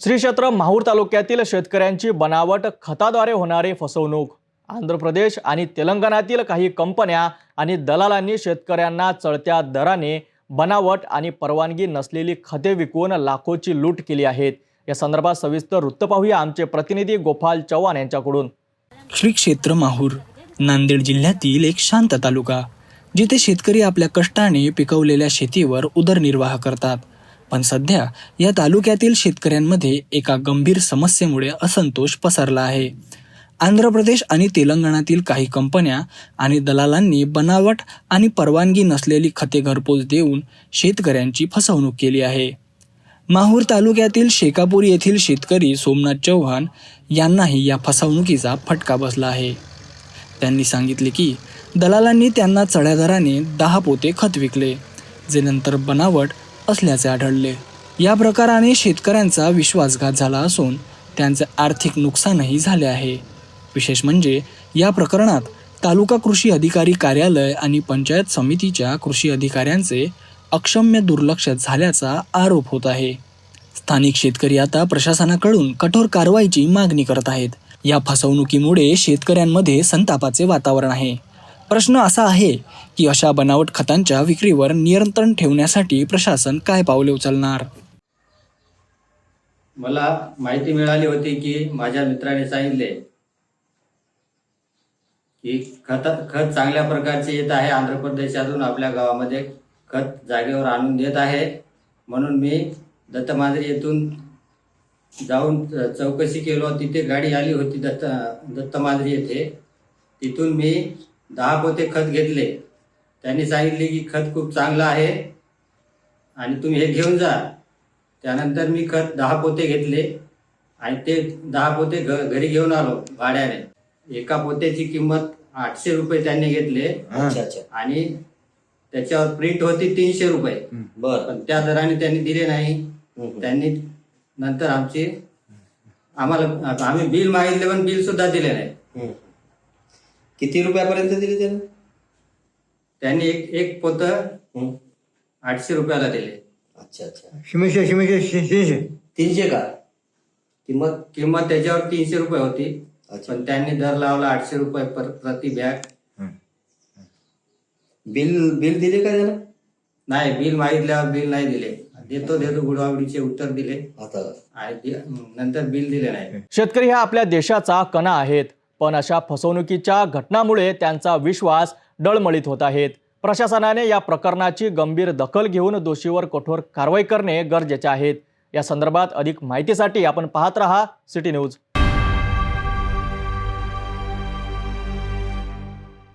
श्री क्षेत्र माहूर तालुक्यातील शेतकऱ्यांची बनावट खताद्वारे होणारी फसवणूक. आंध्र प्रदेश आणि तेलंगणातील काही कंपन्या आणि दलालांनी शेतकऱ्यांना चढत्या दराने बनावट आणि परवानगी नसलेली खते विकून लाखोची लूट केली आहेत. या संदर्भात सविस्तर वृत्त पाहूया आमचे प्रतिनिधी गोपाल चव्हाण यांच्याकडून. श्री क्षेत्र माहूर नांदेड जिल्ह्यातील एक शांत तालुका जिथे शेतकरी आपल्या कष्टाने पिकवलेल्या शेतीवर उदरनिर्वाह करतात. पण सध्या या तालुक्यातील शेतकऱ्यांमध्ये एका गंभीर समस्येमुळे असंतोष पसरला आहे. आंध्र प्रदेश आणि तेलंगणातील काही कंपन्या आणि दलालांनी बनावट आणि परवानगी नसलेली खते घरपोच देऊन शेतकऱ्यांची फसवणूक केली आहे. माहूर तालुक्यातील शेकापूर येथील शेतकरी सोमनाथ चव्हाण यांनाही या फसवणुकीचा फटका बसला आहे. त्यांनी सांगितले की दलालांनी त्यांना चढ्या दराने दहा पोते खत विकले जे नंतर बनावट असल्याचे आढळले. या प्रकाराने शेतकऱ्यांचा विश्वासघात झाला असून त्यांचे आर्थिक नुकसानही झाले आहे. विशेष म्हणजे या प्रकरणात तालुका कृषी अधिकारी कार्यालय आणि पंचायत समितीच्या कृषी अधिकाऱ्यांचे अक्षम्य दुर्लक्ष झाल्याचा आरोप होत आहे. स्थानिक शेतकरी आता प्रशासनाकडून कठोर कारवाईची मागणी करत आहेत. या फसवणुकीमुळे शेतकऱ्यांमध्ये संतापाचे वातावरण आहे. प्रश्न असा आहे की अशा बनावट खतांच्या विक्रीवर नियंत्रण ठेवण्यासाठी प्रशासन काय पावले उचलणार? मला माहिती मिळाली होती की माझ्या मित्राने सांगितले की खत खत चांगल्या प्रकारचे येत आहे. आंध्र प्रदेशातून आपल्या गावामध्ये खत जागेवर आणून देत आहे. म्हणून मी दत्तमांजरी येथून जाऊन चौकशी केलो. तिथे गाडी आली होती दत्त दत्तमांजरी येथे. तिथून मी दहा पोते खत घेतले. त्यांनी सांगितले की खत खूप चांगलं आहे आणि तुम्ही हे घेऊन जा. त्यानंतर मी खत दहा पोते घेतले आणि ते दहा पोते घ घरी घेऊन आलो भाड्याने. एका पोत्याची किंमत आठशे रुपये त्यांनी घेतले. अच्छा अच्छा. आणि त्याच्यावर प्रिंट होती तीनशे रुपये. बर. पण त्या दराने त्यांनी दिले नाही. त्यांनी नंतर आमची आम्हाला आम्ही बिल मागितले पण बिल सुद्धा दिले नाही. किती रुपयापर्यंत दिली त्यानं? त्यांनी एक एक पोत आठशे रुपयाला दिले. अच्छा अच्छा. शिमेशे शिमेशे शिमेशे तीनशे का? किंमत? किंमत त्याच्यावर तीनशे रुपये होती. अच्छा. पण त्यांनी दर लावला आठशे रुपये पर- प्रति बॅग. बिल बिल दिले का त्यानं? नाही बिल मागितल्यावर बिल नाही दिले. देतो देतो गुडवागडीचे उत्तर दिले. आता. आणि दि- नंतर बिल दिले नाही. शेतकरी हा आपल्या देशाचा कणा आहेत. पण अशा फसवणुकीच्या घटनामुळे त्यांचा विश्वास डळमळीत होत आहेत प्रशासनाने या प्रकरणाची गंभीर दखल घेऊन दोषीवर कठोर कारवाई करणे गरजेचे आहेत या संदर्भात अधिक माहितीसाठी आपण पाहत रहा सिटी न्यूज.